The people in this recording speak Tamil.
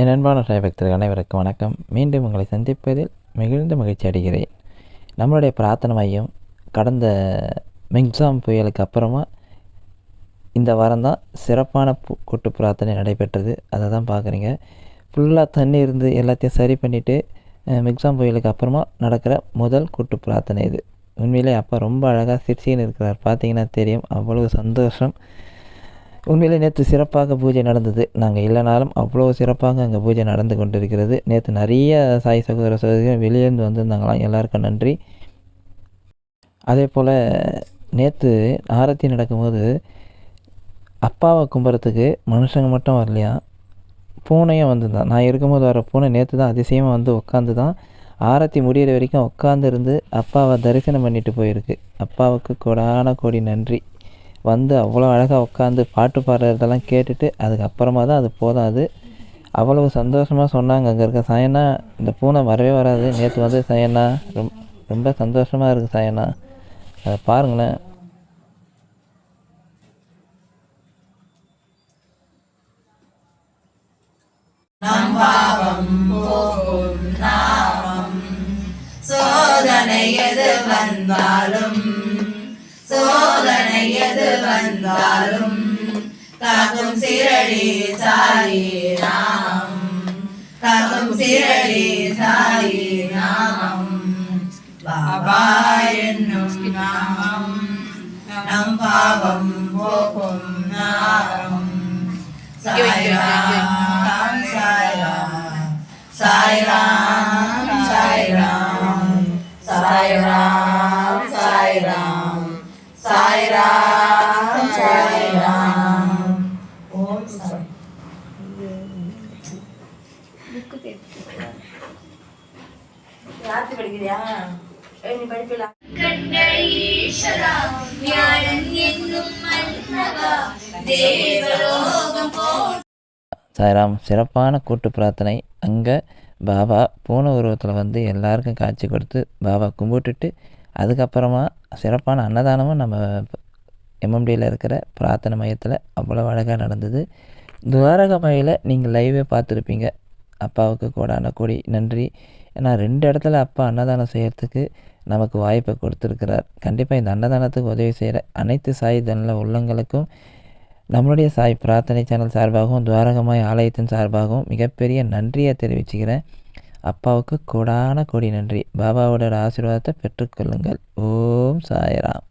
என் அன்பான சாய்பக்தர்கள் அனைவருக்கும் வணக்கம். மீண்டும் உங்களை சந்திப்பதில் மிகுந்த மகிழ்ச்சி அடைகிறேன். நம்மளுடைய பிரார்த்தனை மையம் கடந்த மிக்ஸாம் புயலுக்கு அப்புறமா இந்த வாரம் தான் சிறப்பான பு- கூட்டு பிரார்த்தனை நடைபெற்றது. அதை தான் பார்க்குறீங்க. ஃபுல்லாக தண்ணி இருந்து எல்லாத்தையும் சரி பண்ணிவிட்டு மிக்ஸாம் புயலுக்கு அப்புறமா நடக்கிற முதல் கூட்டு பிரார்த்தனை இது. உண்மையிலே அப்பா ரொம்ப அழகாக சிரிச்சின்னு இருக்கிறார். பார்த்தீங்கன்னா தெரியும். அவ்வளவு சந்தோஷம். உண்மையிலே நேற்று சிறப்பாக பூஜை நடந்தது. நாங்கள் இல்லைனாலும் அவ்வளோ சிறப்பாக அங்கே பூஜை நடந்து கொண்டிருக்கிறது. நேற்று நிறைய சாய் சகோதர சகோதரிகள் வெளியேந்து வந்திருந்தாங்களாம். எல்லாருக்கும் நன்றி. அதே போல் நேற்று ஆரத்தி நடக்கும்போது அப்பாவை கும்புறத்துக்கு மனுஷங்க மட்டும் வரலையா? பூனையும் வந்திருந்தான். நான் இருக்கும்போது வர பூனை நேற்று தான் அதிசயமாக வந்து உட்காந்து தான் ஆரத்தி முடியிற வரைக்கும் உட்காந்துருந்து அப்பாவை தரிசனம் பண்ணிட்டு போயிருக்கு. அப்பாவுக்கு கொடான கோடி நன்றி. வந்து அவ்வளோ அழகாக உட்காந்து பாட்டு பாடுறதெல்லாம் கேட்டுட்டு அதுக்கப்புறமா தான் அது போதும் அது அவ்வளவு சந்தோஷமாக சொன்னாங்க அங்கே இருக்க சாயனா. இந்த பூனை வரவே வராது. நேற்று வந்து சாயனா. ரொம்ப ரொம்ப சந்தோஷமாக இருக்குது சாயனா. அதை பாருங்களேன். சோதனை எது வந்தாலும் எது வந்தாலும் காக்கும் சிரடி சாயி நாமம் காக்கும் சிரடி சாயி நாமம் பாபா என்னும் நாமம் நம் பாவம் போக்கும் நாமம் சாய்ராம் சாய்ராம் சாய்ராம் சாய்ராம் சாய்ராம் சாய்ராம் சாய்ராம் ராத்திரி படிக்கிறியா? ஏய், நீ படிப்பில கண்ட ஈஸ்வரா ஞானம் என்னும் மன்னவா தேவலோகம் போ சாய்ராம் சிறப்பான கூட்டு பிரார்த்தனை. அங்கே பாபா பூனை உருவத்தில் வந்து எல்லாருக்கும் காட்சி கொடுத்து பாபா கும்பிட்டுட்டு அதுக்கப்புறமா சிறப்பான அன்னதானமும் நம்ம எம்எம்டியில் இருக்கிற பிரார்த்தனை மையத்தில் அவ்வளோ அழகாக நடந்தது. துவாரகமையில் நீங்கள் லைவே பார்த்துருப்பீங்க. அப்பாவுக்கு கோடான கோடி நன்றி. ஏன்னா ரெண்டு இடத்துல அப்பா அன்னதானம் செய்கிறதுக்கு நமக்கு வாய்ப்பை கொடுத்துருக்கிறார். கண்டிப்பாக இந்த அன்னதானத்துக்கு உதவி செய்கிற அனைத்து சாய் தனில உள்ளங்களுக்கும் நம்மளுடைய சாய் பிரார்த்தனை சேனல் சார்பாகவும் துவாரகமாய் ஆலயத்தின் சார்பாகவும் மிகப்பெரிய நன்றியை தெரிவிச்சுக்கிறேன். அப்பாவுக்கு கோடான கோடி நன்றி. பாபாவோட ஆசீர்வாதத்தை பெற்றுக்கொள்ளுங்கள். ஓம் சாய்ராம்.